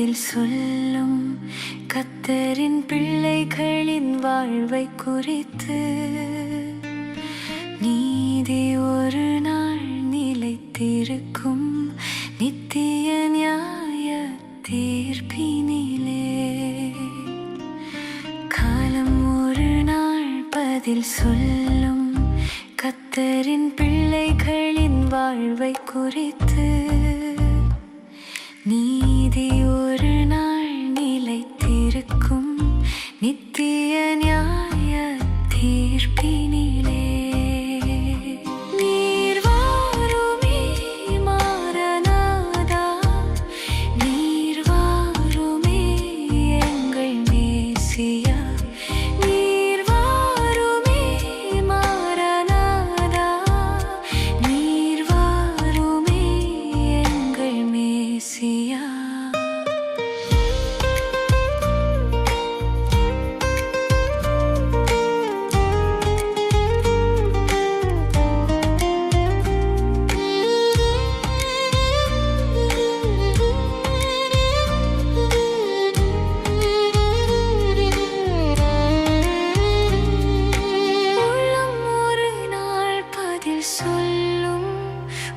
பதில் சொல்லும் கத்தரின் பிள்ளைகளின் வாழ்வை குறித்து. நீதி ஒரு நாள் நிலைத்திருக்கும் நித்திய நியாய தீர்ப்பினிலே. காலம் ஒரு நாள் பதில் சொல்லும் கத்தரின் பிள்ளைகளின் வாழ்வை குறித்து. நீதி நித்திய நியாய தீர்ப்பி சொல்லும்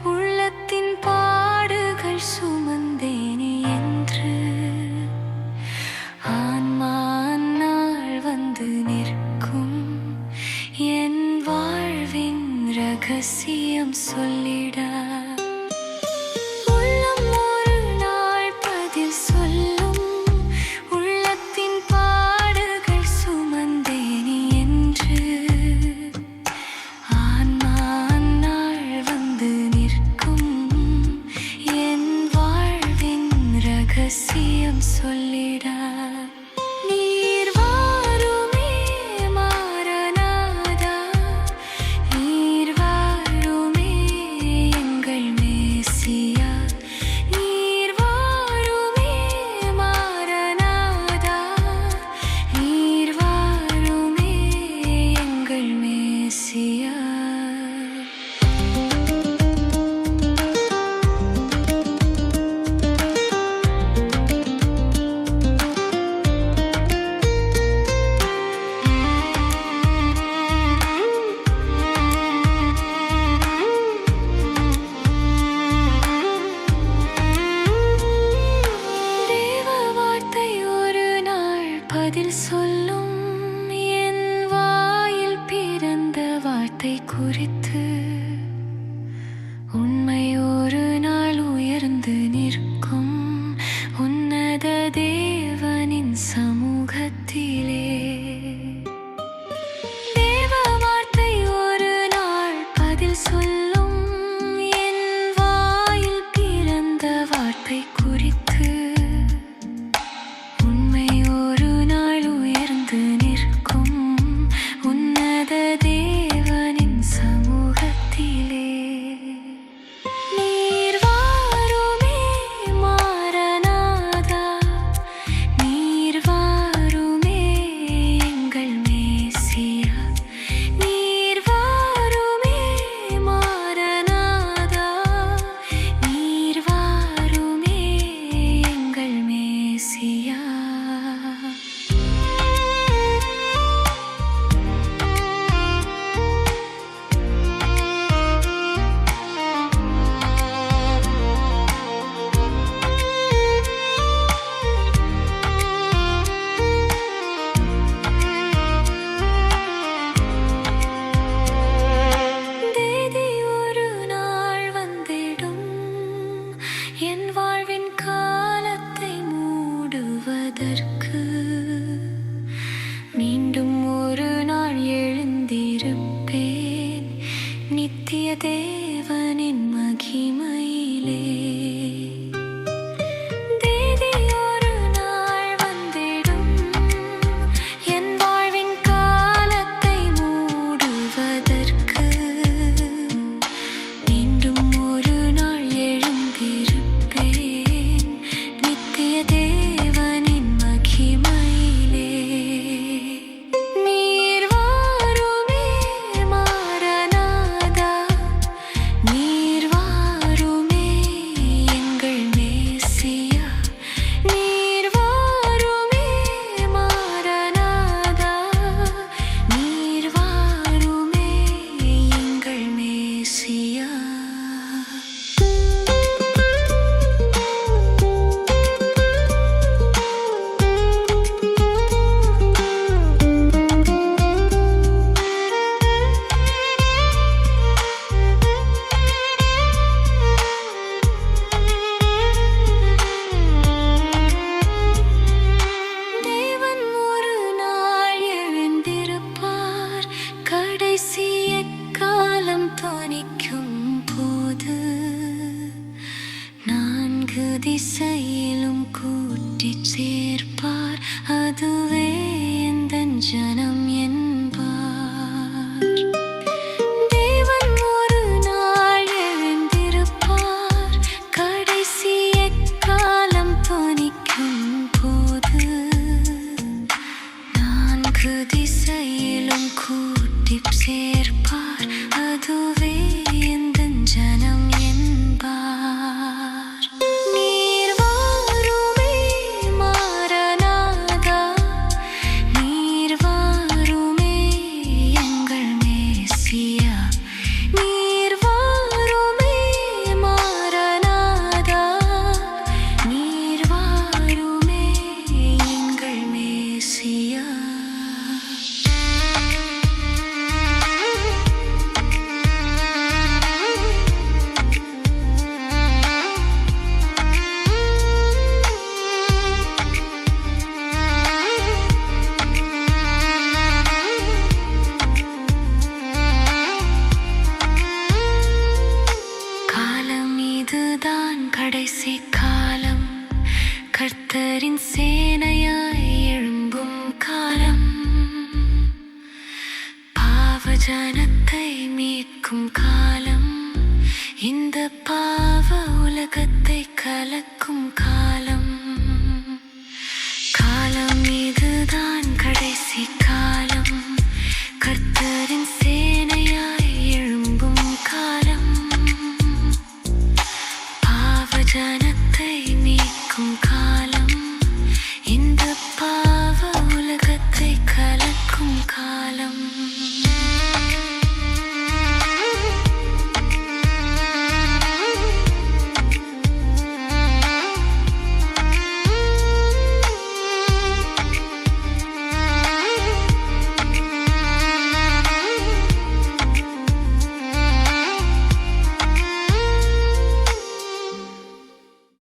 உள்ளத்தின் பாடுகள் சுமந்தேனே என்று. ஆன்மா அந்நாள் வந்து நிற்கும். என் வாழ்வின் ரகசியம் சொல்லிட. ரகசியம் சொல்லிட ദേവനിൻ മഹിമയിലേ. அதுவே எந்தன் ஜனம் என்பார். தேவன் ஒரு நாள் எழுந்திருப்பார். கடைசி எக்காலம் தொனிக்கும் போது நான்கு திசையிலும் இந்த பாவ உலகத்தை கலக்கும் காலம்.